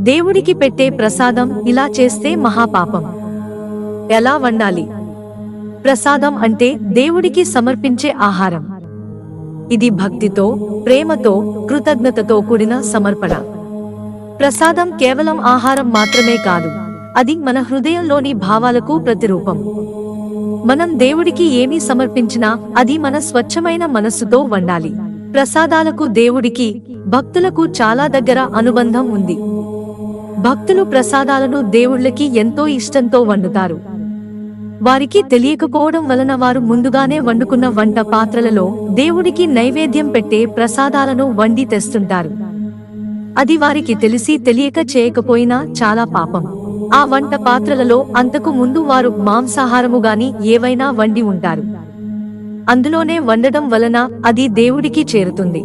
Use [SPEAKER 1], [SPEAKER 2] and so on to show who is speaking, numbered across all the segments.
[SPEAKER 1] దేవుడికి పెట్టే ప్రసాదం ఇలా చేస్తే మహాపాపం. ఎలా వండాలి? ప్రసాదం అంటే దేవుడికి సమర్పించే ఆహారం. ఇది భక్తితో ప్రేమతో కృతజ్ఞతతో కూడిన సమర్పణ. ప్రసాదం కేవలం ఆహారం మాత్రమే కాదు అది మన హృదయంలోని భావాలకు ప్రతిరూపం. మనం దేవుడికి ఏమి సమర్పించినా అది మన స్వచ్ఛమైన మనస్సుతో వండాలి. ప్రసాదాలకు దేవుడికి భక్తులకు చాలా దగ్గర అనుబంధం ఉంది. భక్తులు ప్రసాదాలను దేవుళ్ళకి ఎంతో ఇష్టంతో వండుతారు. వారికి తెలియకపోవడం వలన వారు ముందుగానే వండుకున్న వంట పాత్రలలో దేవుడికి నైవేద్యం పెట్టే ప్రసాదాలను వండి తెస్తుంటారు. అది వారికి తెలిసి తెలియక చేయకపోయినా చాలా పాపం. ఆ వంట పాత్రలలో అంతకు ముందు వారు మాంసాహారము గాని ఏవైనా వండి ఉంటారు. అందులోనే వండడం వలన అది దేవుడికి చేరుతుంది.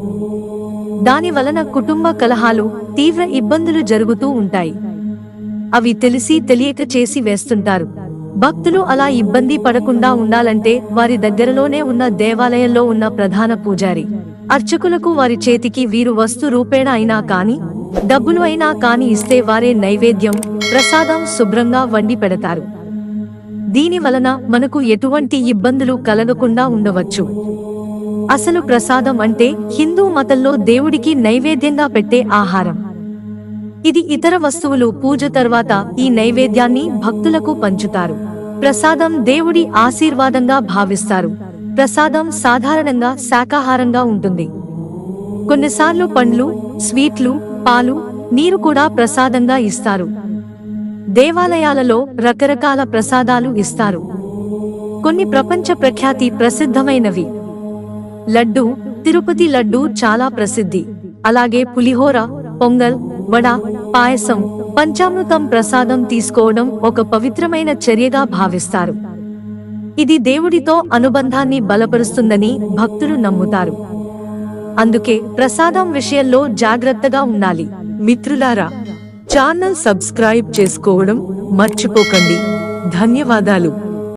[SPEAKER 1] దాని వలన కుటుంబ కలహాలు తీవ్ర ఇబ్బందులు జరుగుతూ ఉంటాయి. అవి తెలిసి తెలియక చేసి వేస్తుంటారు. భక్తులు అలా ఇబ్బంది పడకుండా ఉండాలంటే వారి దగ్గరలోనే ఉన్న దేవాలయంలో ఉన్న ప్రధాన పూజారి అర్చకులకు వారి చేతికి వీరు వస్తు రూపేణ అయినా కాని డబ్బులు అయినా కాని ఇస్తే వారే నైవేద్యం ప్రసాదం శుభ్రంగా వండి పెడతారు. దీని వలన మనకు ఎటువంటి ఇబ్బందులు కలగకుండా ఉండవచ్చు. అసలు ప్రసాదం అంటే హిందూ మతంలో దేవుడికి నైవేద్యంగా పెట్టే ఆహారం. ఇది ఇతర వస్తువులు పూజ తర్వాత ఈ నైవేద్యాన్ని భక్తులకు పంచుతారు. ప్రసాదం దేవుడి ఆశీర్వాదంగా భావిస్తారు. ప్రసాదం సాధారణంగా శాకాహారంగా ఉంటుంది. కొన్నిసార్లు పండ్లు స్వీట్లు పాలు నీరు కూడా ప్రసాదంగా ఇస్తారు. దేవాలయాలలో రకరకాల ప్రసాదాలు ఇస్తారు. కొన్ని ప్రపంచ ప్రఖ్యాతి ప్రసిద్ధమైనవి. లడ్డు తిరుపతి లడ్డు చాలా ప్రసిద్ధి. అలాగే పులిహోర పొంగల్ వడ పాయసం పంచామృతం ప్రసాదం తీసుకోవడం ఒక పవిత్రమైన చర్యగా భావిస్తారు. ఇది దేవుడితో అనుబంధాన్ని బలపరుస్తుందని భక్తులు నమ్ముతారు. అందుకే ప్రసాదం విషయంలో జాగ్రత్తగా ఉండాలి. మిత్రులారా ఛానల్ సబ్స్క్రైబ్ చేసుకోవడం మర్చిపోకండి. ధన్యవాదాలు.